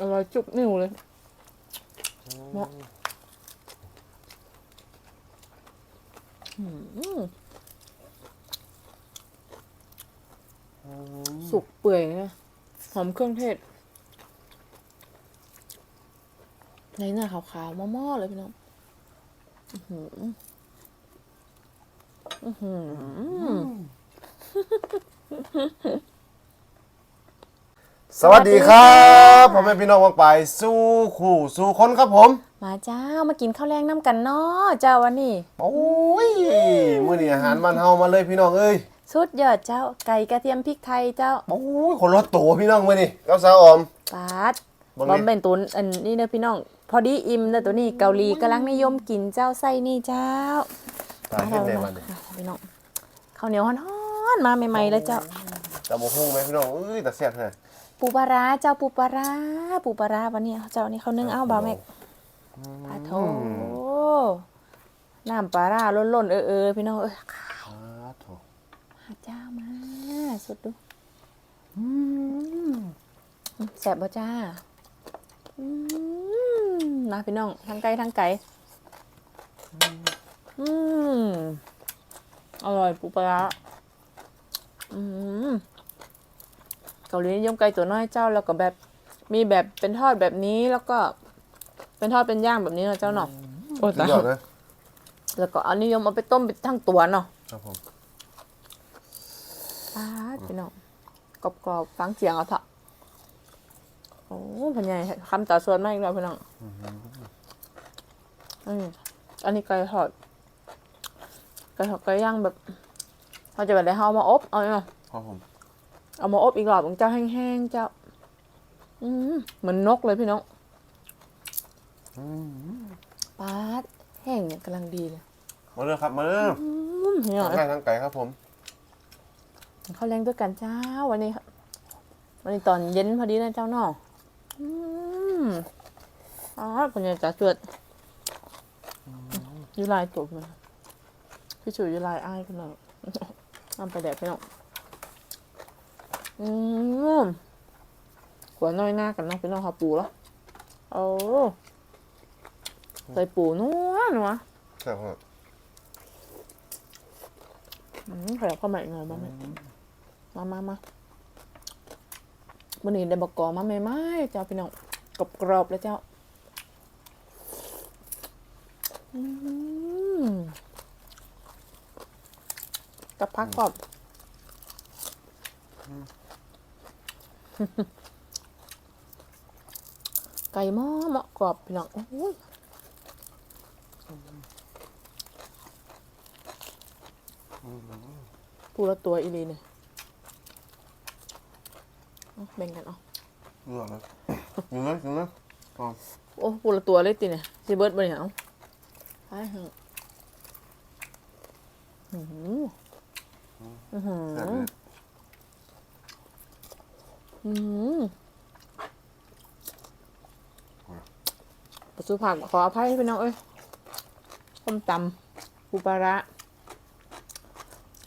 อร่อยจุกนิ้วเลย เหมาะ อืมสุกเปื่อยนะหอมเครื่องเทศ ในหน้าขาวๆม่อๆเลยพี่น้องอื้อหืออื้อหือ สวัสดีครับพ่อแม่พี่น้องวางไปสู้ขู่สู้คนครับผม มาเจ้ามากินข้าวแรงน้ำกันเนาะเจ้าวันนี้โอ้ยมื้อนี้อาหารมันเฮามาเลยพี่น้องเอ้ยสุดยอดเจ้าไก่กระเทียมพริกไทยเจ้าโอ้ยคนละตัวพี่น้องมื้อนี้กับสาวออมปาดบ่มีบอมเป็นตุนอันนี้เด้อพี่น้อง พอดีอิ่มแล้วตัวนี้เกาหลีกำลังนิยมกินเจ้าไส้นี่เจ้าตายเฮ็ดได้มันอะพี่น้องข้าวเหนียวฮ้อนๆมาใหม่ๆเลยเจ้าตะบ่ฮู้ไหมพี่น้องเอ้ยแต่แซ่บแท้ ปูปลาร้าเจ้าปูปลาร้าปูปลาร้าวันนี้เจ้านี่เขานึ่งเอาบาแม็กปลาโถน้ำปลาร้าล้นๆเออเออๆพี่น้องเออสาธุหาเจ้ามาสุดดูแสบบ่จ้าอืมนะพี่น้องทั้งไก่ทั้งไก่อืมอร่อยปูปลาร้าอืมเกาหลีนิยมไก่ตัวน้อยเจ้าแล้วก็แบบมีแบบเป็นทอดแบบนี้แล้วก็เป็นทอดเป็นย่างแบบนี้นะเจ้าเนาะโอ้สุดตายยอดนะแล้วก็เอานิยมเอาไปต้มเป็นทั้งตัวเนาะครับผมปาดพี่น้องกรอบกรอบๆฟังเสียงเอาเถอะโอ้พันใหญ่คำต่อส่วนมากอีกแล้วพี่น้องอืมอันนี้ไก่ทอดไก่ทอดไก่ย่างแบบเขาจะแบบได้เอามาอบเอาเนาะครับผม เอามาอบอีกรอบของเจ้าแห้งๆเจ้า อืมเหมือนนกเลยพี่น้องปาดแห้งเนี่ยกำลังดีเลยมาเด้อครับมาเด้ออืมพี่น้องทั้งไก่ทั้งไก่ครับผมข้าวแรงด้วยกันเจ้า วันนี้ครับวันนี้ตอนเย็นพอดีนะเจ้าเนาะอืมอ๋อคนใหญ่จะเกิดอยูไลายตบเลยพี่ชูอยูไลายอ้ายกันเลยนำไปแดดพี่น้อง อืมหัวน้อยหน้ากันเนาะพี่น้องเขาปูแล้วโอ้ใส่ปูนัวนัวแซ่บครับอืมขยับเข้ามาอีกหน่อยบ้างไหมมามามาวันนี้ได้บอกกอมาไม่ไม่เจ้าพี่น้องกรอบกรอบๆเลยเจ้าอืมกับพักกรอบ ไก่หม้อเหมาะกรอบพี่น้องโอ้ยปูละตัวอีหลีเนี่ยเอาแบ่งกันเอาเลือกเลยอยู่เลยอยู่เลยอ๋อโอ้ปูละตัวเลยติเนี่ยซีเบิร์ดบริหารไปเถอะอื้อหืออื้อหือแซ่บเลย อื้อหือประสุผักขออภัยพี่น้องเอ้ยต้มตำปูปลาร้า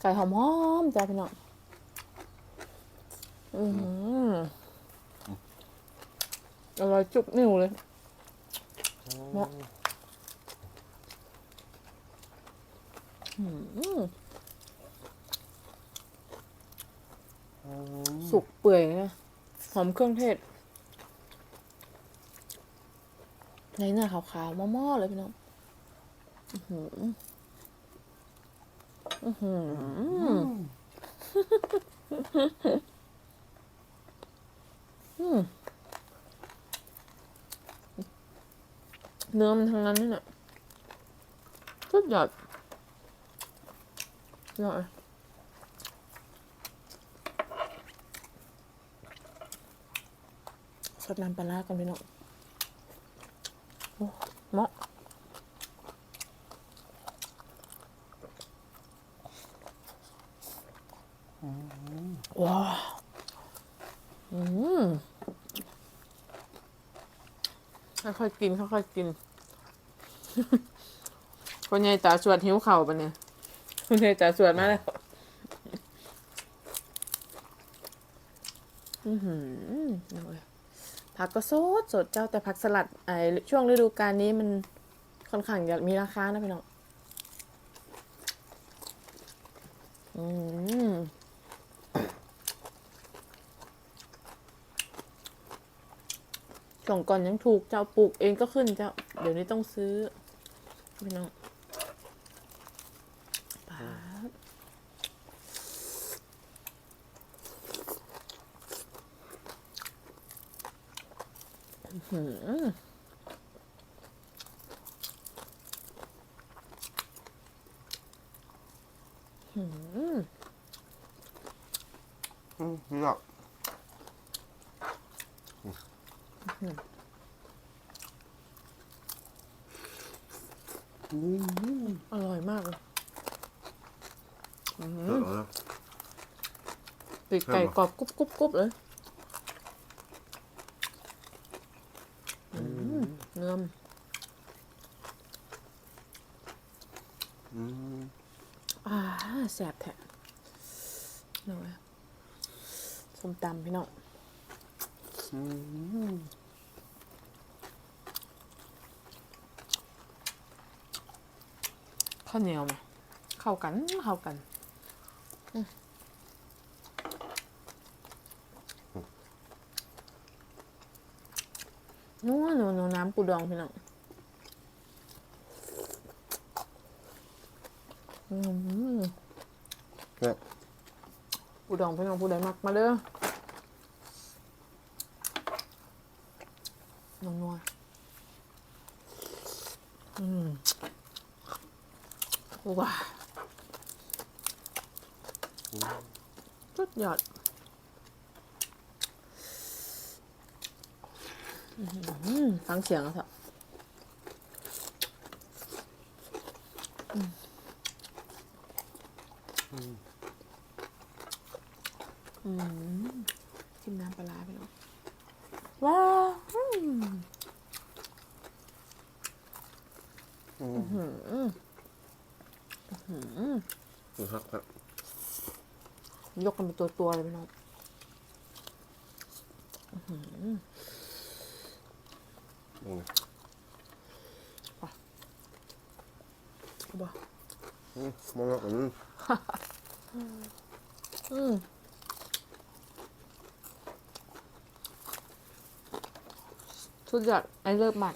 ไก่หอมๆจ้าพี่น้อง อือหือร่อยจุกนิ้วเลยเหมาะสุกเปื่อยนะ หอมเครื่องเทศ ในหน้าขาวๆม่อๆเลยพี่น้องอือหืออือหือเนื้อมันทั้งนั้นนี่แหละสุดยอดอร่อย สดน้ำปลาร้ากันพี่น้องโอ้เหมาะว้าวอืมค่อยๆกินค่อยๆกิน คนใหญ่ตาสวดหิวเข่าวปะเนี่ย คนใหญ่ตาสวดมาแล้วอือหือโอ้ย ผักก็สดสดเจ้าแต่ผักสลัดไอช่วงฤดูกาลนี้มันค่อนข้างจะมีราคานะพี่น้องอืมกล่องก่อนยังถูกเจ้าปลูกเองก็ขึ้นเจ้า เดี๋ยวนี้ต้องซื้อพี่น้องปาดอื้อหือ อืมพี่น้องอร่อยมากเลยเออเออปีไก่กรอบกรุบกรุบกรุบเลยอืมเนื้อม อืม อ่าแสบแท้หน่อยส้มตำพี่น้องอืมข้าวเหนียวไหมเข้ากันเข้ากันอืมนัวนัวนัวน้ำปูดองพี่น้องอืม เนี่ย ปู ดองพี่น้องปูใดมักมาเด้อนัวนัวอืมว้าสุดยอดอื้อหือฟังเสียงแล้วเถอะอืม อืมกินน้ำปลาร้าไปแล้วว้าวอืมอืมดูครับครับยกกันเป็นตัวตัวๆเลยพี่น้องอืมบ้าอืมมองแล้วอืมอืม สุดยอดไอ้เลิฟมาก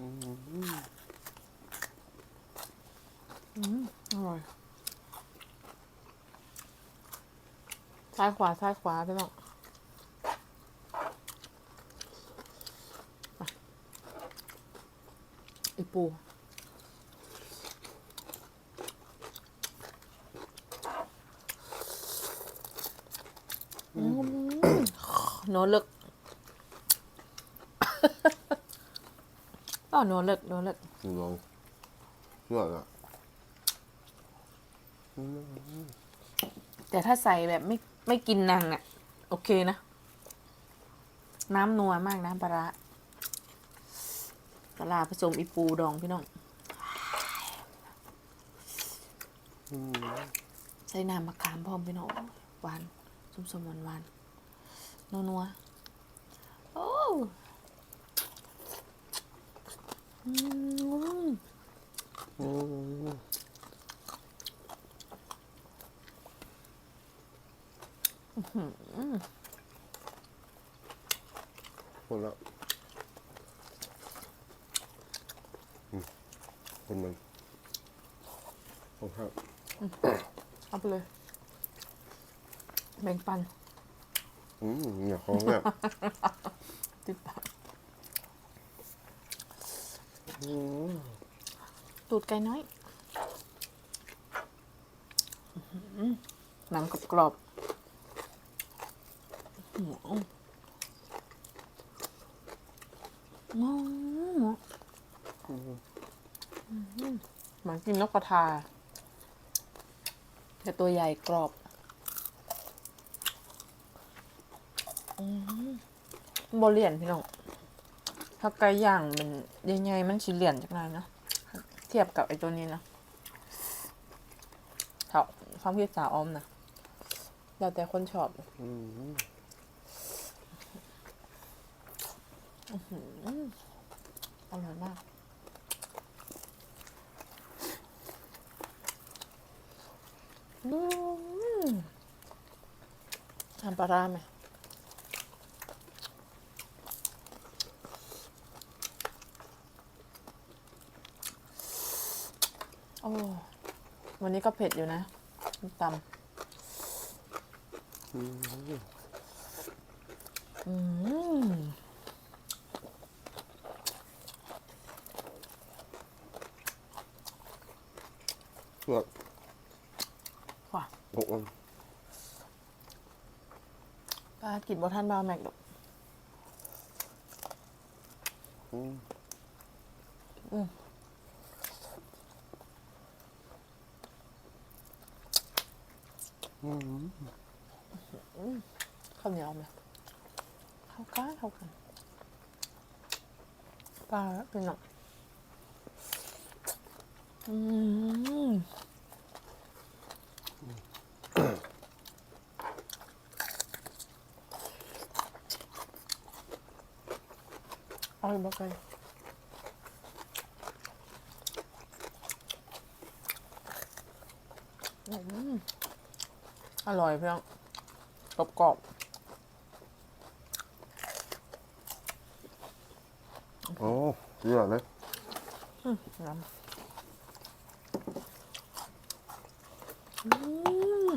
อืมอืมอร่อยซ้ายขวาซ้ายขวาพี่น้องอะไอปู อืม โนเลิกอ๋อโนเลิกโนเลิกลองเลือกอะแต่ถ้าใส่แบบไม่ไม่กินนางอะโอเคนะ น้ำนัวมากน้ำปลาร้าปลาร้าผสมอีปูดองพี่น้องใส่น้ำมะขามพร้อมพี่น้องหวานส้มๆหวานหวานๆ นัวๆโอ้อืมอืมหมดแล้วอืมคนมันโอ้ครับเอาไปเลย แบ่งปัน อืมเนี่ยของเนี่ยติดปากอืมตูดไก่น้อยหนังกรอบๆหมูหมูหมูเหมือนกินนกกระทาแต่ตัวใหญ่กรอบอืมโบเลียนพี่น้องถ้าไก่ย่างมันใหญ่ๆมันสิเหลี่ยนจักหน่อยเนาะเทียบกับไอ้ตัวนี้นะเท่าความคิดสาวออมนะแล้วแต่คนชอบอืมอร่อยมากอืมทำปลาร้าไหม โอ้วันนี้ก็เผ็ดอยู่นะส้มตำอืมเลือกว่ะโอ้โหปลากินบ่ท่านบาวแม็กดอกอืม ข้าวเหนียวไหมเข้ากันเข้ากันปลาเป็นหนักอืมอร่อยมากเลยอืม อร่อยเพื่อนกรอบๆโอ้เยอะเลยน้ำอืม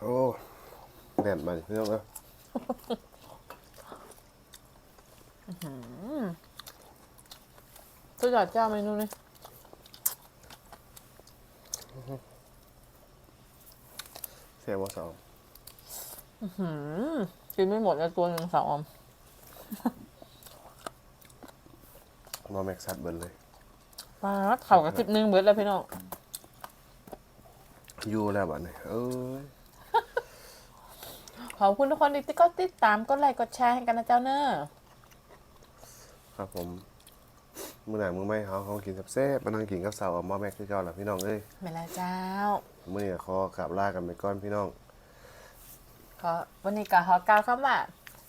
โอ้แน่นมาเรื่องนะ สุดยอดเจ้าเมนูนี้เสียบว่าสองหืมกินไม่หมดเลยตัวหนึ่งสาวออมมาแม็กซัดเบิร์เลยปลาเข่ากับคลิปหนึงเบิดแล้วพี่น้องอยู่แล้วบัดนี้เอ้ยขอบคุณทุกคนที่ก็ติดตามกดไลค์กดแชร์ให้กันนะเจ้าเนอะครับผม มื้อไหนมื้อไม่เขาเขากินแซ่บๆมานั่งกินกับสาวเอามาแม็กคือเก่าล่ะพี่น้องเอ้ยเวลาเจ้า มื้อนี้ก็ขอกราบลากันไปก่อนพี่น้อง ขอวันนี้ก็ขอกล่าวคำว่า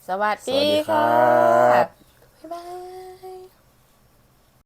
สวัสสวัดีสดีครัค่ะบ บ๊ายบาย